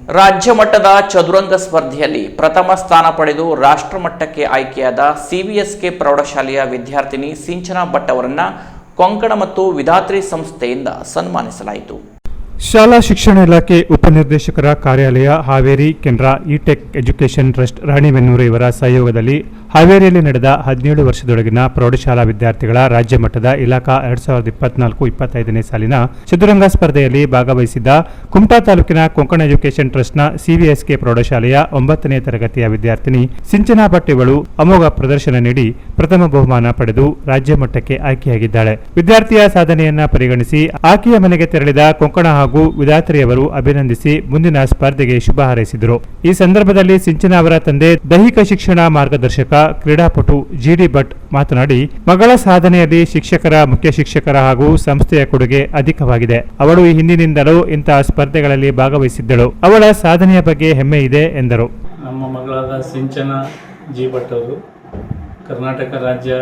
ರಾಜ್ಯ ಮಟ್ಟದ ಚದುರಂಗ ಸ್ಪರ್ಧೆಯಲ್ಲಿ ಪ್ರಥಮ ಸ್ಥಾನ ಪಡೆದು ರಾಷ್ಟ್ರಮಟ್ಟಕ್ಕೆ ಆಯ್ಕೆಯಾದ ಸಿವಿಎಸ್ಕೆ ಪ್ರೌಢಶಾಲೆಯ ವಿದ್ಯಾರ್ಥಿನಿ ಸಿಂಚನಾ ಭಟ್ ಅವರನ್ನ ಕೊಂಕಣ ಮತ್ತು ವಿಧಾತ್ರಿ ಸಂಸ್ಥೆಯಿಂದ ಸನ್ಮಾನಿಸಲಾಯಿತು. ಶಾಲಾ ಶಿಕ್ಷಣ ಇಲಾಖೆ ಉಪನಿರ್ದೇಶಕರ ಕಾರ್ಯಾಲಯ ಹಾವೇರಿ ಕೆನರಾ ಇಟೆಕ್ ಎಜುಕೇಷನ್ ಟ್ರಸ್ಟ್ ರಾಣಿಬೆನ್ನೂರು ಇವರ ಸಹಯೋಗದಲ್ಲಿ ಹಾವೇರಿಯಲ್ಲಿ ನಡೆದ ಹದಿನೇಳು ವರ್ಷದೊಳಗಿನ ಪ್ರೌಢಶಾಲಾ ವಿದ್ಯಾರ್ಥಿಗಳ ರಾಜ್ಯ ಮಟ್ಟದ ಇಲಾಖಾ ಎರಡ್ ಸಾವಿರದ ಇಪ್ಪತ್ನಾಲ್ಕು ಇಪ್ಪತ್ತೈದನೇ ಸಾಲಿನ ಚದುರಂಗ ಸ್ಪರ್ಧೆಯಲ್ಲಿ ಭಾಗವಹಿಸಿದ್ದ ಕುಮಟಾ ತಾಲೂಕಿನ ಕೊಂಕಣ ಎಜುಕೇಷನ್ ಟ್ರಸ್ಟ್ನ ಸಿವಿಎಸ್ಕೆ ಪ್ರೌಢಶಾಲೆಯ ಒಂಬತ್ತನೇ ತರಗತಿಯ ವಿದ್ಯಾರ್ಥಿನಿ ಸಿಂಚನಾ ಪಟ್ಟಿಗಳು ಅಮೋಘ ಪ್ರದರ್ಶನ ನೀಡಿ ಪ್ರಥಮ ಬಹುಮಾನ ಪಡೆದು ರಾಜ್ಯ ಮಟ್ಟಕ್ಕೆ ಆಯ್ಕೆಯಾಗಿದ್ದಾಳೆ. ವಿದ್ಯಾರ್ಥಿಯ ಸಾಧನೆಯನ್ನ ಪರಿಗಣಿಸಿ ಆಕೆಯ ಮನೆಗೆ ತೆರಳಿದ ಕೊಂಕಣ ಹಾಗೂ ವಿಧಾತ್ರಿಯವರು ಅಭಿನಂದಿಸಿ ಮುಂದಿನ ಸ್ಪರ್ಧೆಗೆ ಶುಭ ಹಾರೈಸಿದರು. ಈ ಸಂದರ್ಭದಲ್ಲಿ ಸಿಂಚನಾ ಅವರ ತಂದೆ ದೈಹಿಕ ಶಿಕ್ಷಣ ಮಾರ್ಗದರ್ಶಕ ಕ್ರೀಡಾಪಟು ಜಿಡಿ ಭಟ್ ಮಾತನಾಡಿ, ಮಗಳ ಸಾಧನೆಯಲ್ಲಿ ಶಿಕ್ಷಕರ, ಮುಖ್ಯ ಶಿಕ್ಷಕರ ಹಾಗೂ ಸಂಸ್ಥೆಯ ಕೊಡುಗೆ ಅಧಿಕವಾಗಿದೆ. ಅವಳು ಹಿಂದಿನಿಂದಲೂ ಇಂತಹ ಸ್ಪರ್ಧೆಗಳಲ್ಲಿ ಭಾಗವಹಿಸಿದ್ದಳು. ಅವಳ ಸಾಧನೆಯ ಬಗ್ಗೆ ಹೆಮ್ಮೆ ಇದೆ ಎಂದರು. ನಮ್ಮ ಮಗಳಾದ ಸಿಂಚನ ಜಿ ಭಟ್ ಅವರು ಕರ್ನಾಟಕ ರಾಜ್ಯ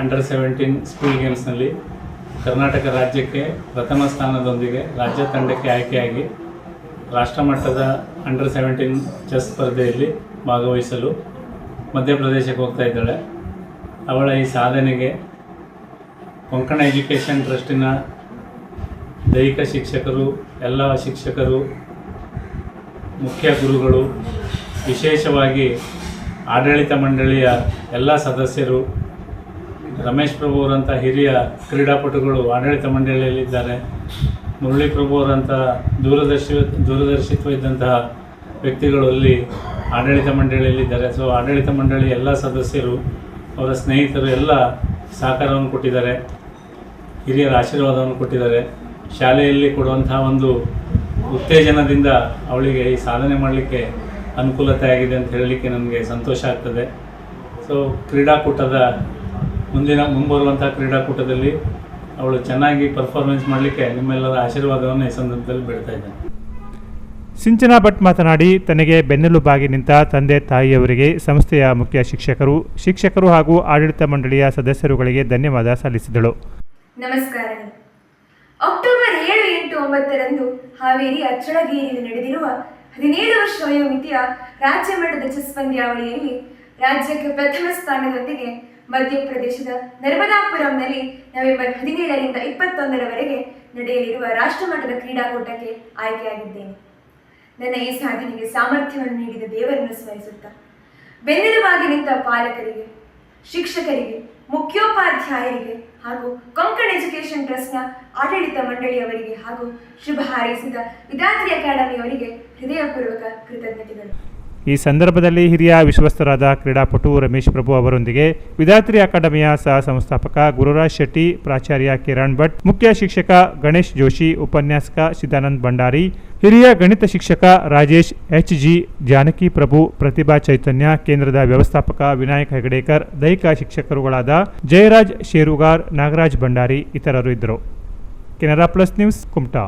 ಅಂಡರ್ ಸೆವೆಂಟೀನ್ ಸ್ಕೂಲ್ ಗೇಮ್ಸ್ನಲ್ಲಿ ಕರ್ನಾಟಕ ರಾಜ್ಯಕ್ಕೆ ಪ್ರಥಮ ಸ್ಥಾನದೊಂದಿಗೆ ರಾಜ್ಯ ತಂಡಕ್ಕೆ ಆಯ್ಕೆಯಾಗಿ ರಾಷ್ಟ್ರಮಟ್ಟದ ಅಂಡರ್ ಸೆವೆಂಟೀನ್ ಚೆಸ್ ಸ್ಪರ್ಧೆಯಲ್ಲಿ ಭಾಗವಹಿಸಲು ಮಧ್ಯಪ್ರದೇಶಕ್ಕೆ ಹೋಗ್ತಾ ಇದ್ದಾಳೆ. ಅವಳ ಈ ಸಾಧನೆಗೆ ಕೊಂಕಣ ಎಜುಕೇಷನ್ ಟ್ರಸ್ಟಿನ ದೈಹಿಕ ಶಿಕ್ಷಕರು, ಎಲ್ಲ ಶಿಕ್ಷಕರು, ಮುಖ್ಯ ಗುರುಗಳು, ವಿಶೇಷವಾಗಿ ಆಡಳಿತ ಮಂಡಳಿಯ ಎಲ್ಲ ಸದಸ್ಯರು, ರಮೇಶ್ ಪ್ರಭು ಅವರಂಥ ಹಿರಿಯ ಕ್ರೀಡಾಪಟುಗಳು ಆಡಳಿತ ಮಂಡಳಿಯಲ್ಲಿದ್ದಾರೆ. ಮುರಳಿ ಪ್ರಭು ಅವರಂಥ ದೂರದರ್ಶಿ, ದೂರದರ್ಶಿತ್ವ ಇದ್ದಂತಹ ವ್ಯಕ್ತಿಗಳು ಅಲ್ಲಿ ಆಡಳಿತ ಮಂಡಳಿಯಲ್ಲಿದ್ದಾರೆ. ಸೊ ಆಡಳಿತ ಮಂಡಳಿ ಎಲ್ಲ ಸದಸ್ಯರು, ಅವರ ಸ್ನೇಹಿತರು ಎಲ್ಲ ಸಹಕಾರವನ್ನು ಕೊಟ್ಟಿದ್ದಾರೆ. ಹಿರಿಯರ ಆಶೀರ್ವಾದವನ್ನು ಕೊಟ್ಟಿದ್ದಾರೆ. ಶಾಲೆಯಲ್ಲಿ ಕೊಡುವಂತಹ ಒಂದು ಉತ್ತೇಜನದಿಂದ ಅವಳಿಗೆ ಈ ಸಾಧನೆ ಮಾಡಲಿಕ್ಕೆ ಅನುಕೂಲತೆ ಆಗಿದೆ ಅಂತ ಹೇಳಲಿಕ್ಕೆ ನನಗೆ ಸಂತೋಷ ಆಗ್ತದೆ. ಸೊ ಕ್ರೀಡಾಕೂಟದ ಮುಂದಿನ, ಮುಂಬರುವಂಥ ಕ್ರೀಡಾಕೂಟದಲ್ಲಿ ಅವಳು ಚೆನ್ನಾಗಿ ಪರ್ಫಾರ್ಮೆನ್ಸ್ ಮಾಡಲಿಕ್ಕೆ ನಿಮ್ಮೆಲ್ಲರ ಆಶೀರ್ವಾದವನ್ನು ಈ ಸಂದರ್ಭದಲ್ಲಿ ಬಿಡ್ತಾ ಇದ್ದೇನೆ. ಸಿಂಚನಾ ಭಟ್ ಮಾತನಾಡಿ, ತನಗೆ ಬೆನ್ನೆಲುಬಾಗಿ ನಿಂತ ತಂದೆ ತಾಯಿಯವರಿಗೆ ಸಂಸ್ಥೆಯ ಮುಖ್ಯ ಶಿಕ್ಷಕರು ಶಿಕ್ಷಕರು ಹಾಗೂ ಆಡಳಿತ ಮಂಡಳಿಯ ಸದಸ್ಯರುಗಳಿಗೆ ಧನ್ಯವಾದ ಸಲ್ಲಿಸಿದಳು. ನಮಸ್ಕಾರ. ಅಕ್ಟೋಬರ್ ಏಳು ಎಂಟು ಒಂಬತ್ತರಂದು ಹಾವೇರಿ ಅಚ್ಚಳಗೇರಿಯಲ್ಲಿ ನಡೆದಿರುವ ಹದಿನೇಳು ವರ್ಷ ವಯೋಮಿತಿಯ ರಾಜ್ಯ ಮಟ್ಟದ ಚೆಸ್ ಪಂದ್ಯಾವಳಿಯಲ್ಲಿ ರಾಜ್ಯಕ್ಕೆ ಪ್ರಥಮ ಸ್ಥಾನದೊಂದಿಗೆ ಮಧ್ಯಪ್ರದೇಶದ ನರ್ಮದಾಪುರಂನಲ್ಲಿ ನವೆಂಬರ್ ಹದಿನೇಳರಿಂದ ಇಪ್ಪತ್ತೊಂದರವರೆಗೆ ನಡೆಯಲಿರುವ ರಾಷ್ಟ್ರಮಟ್ಟದ ಕ್ರೀಡಾಕೂಟಕ್ಕೆ ಆಯ್ಕೆಯಾಗಿದ್ದೇನೆ. ನನ್ನ ಈ ಸಾಧನೆಗೆ ಸಾಮರ್ಥ್ಯವನ್ನು ನೀಡಿದ ದೇವರನ್ನು ಸ್ಮರಿಸುತ್ತಾ. ಬೆನ್ನೆಲುಬಾಗಿ ನಿಂತ ಪಾಲಕರಿಗೆ, ಶಿಕ್ಷಕರಿಗೆ, ಮುಖ್ಯೋಪಾಧ್ಯಾಯರಿಗೆ ಹಾಗೂ ಕೊಂಕಣ ಎಜುಕೇಷನ್ ಟ್ರಸ್ಟ್ನ ಆಡಳಿತ ಮಂಡಳಿಯವರಿಗೆ ಹಾಗೂ ಶುಭ ಹಾರೈಸಿದ ವಿದ್ಯಾರ್ಥಿ ಅಕಾಡೆಮಿಯವರಿಗೆ ಹೃದಯಪೂರ್ವಕ ಕೃತಜ್ಞತೆಗಳು. ಈ ಸಂದರ್ಭದಲ್ಲಿ ಹಿರಿಯ ವಿಶ್ವಸ್ತರಾದ ಕ್ರೀಡಾಪಟು ರಮೇಶ್ ಪ್ರಭು ಅವರೊಂದಿಗೆ ವಿದ್ಯಾರ್ಥಿ ಅಕಾಡೆಮಿಯ ಸಹ ಸಂಸ್ಥಾಪಕ ಗುರುರಾಜ್ ಶೆಟ್ಟಿ, ಪ್ರಾಚಾರ್ಯ ಕಿರಣ್ ಭಟ್, ಮುಖ್ಯ ಶಿಕ್ಷಕ ಗಣೇಶ್ ಜೋಶಿ, ಉಪನ್ಯಾಸಕ ಸಿದ್ದಾನಂದ್ ಭಂಡಾರಿ, ಹಿರಿಯ ಗಣಿತ ಶಿಕ್ಷಕ ರಾಜೇಶ್ ಎಚ್ ಜಿ ಜಾನಕಿ ಪ್ರಭು, ಪ್ರತಿಭಾ ಚೈತನ್ಯ, ಕೇಂದ್ರದ ವ್ಯವಸ್ಥಾಪಕ ವಿನಾಯಕ್ ಹೆಗಡೇಕರ್ ದೈಹಿಕ ಶಿಕ್ಷಕರುಗಳಾದ ಜಯರಾಜ್ ಶೇರುಗಾರ್, ನಾಗರಾಜ್ ಭಂಡಾರಿ ಇತರರು ಇದ್ದರು. Canara plus news Kumta.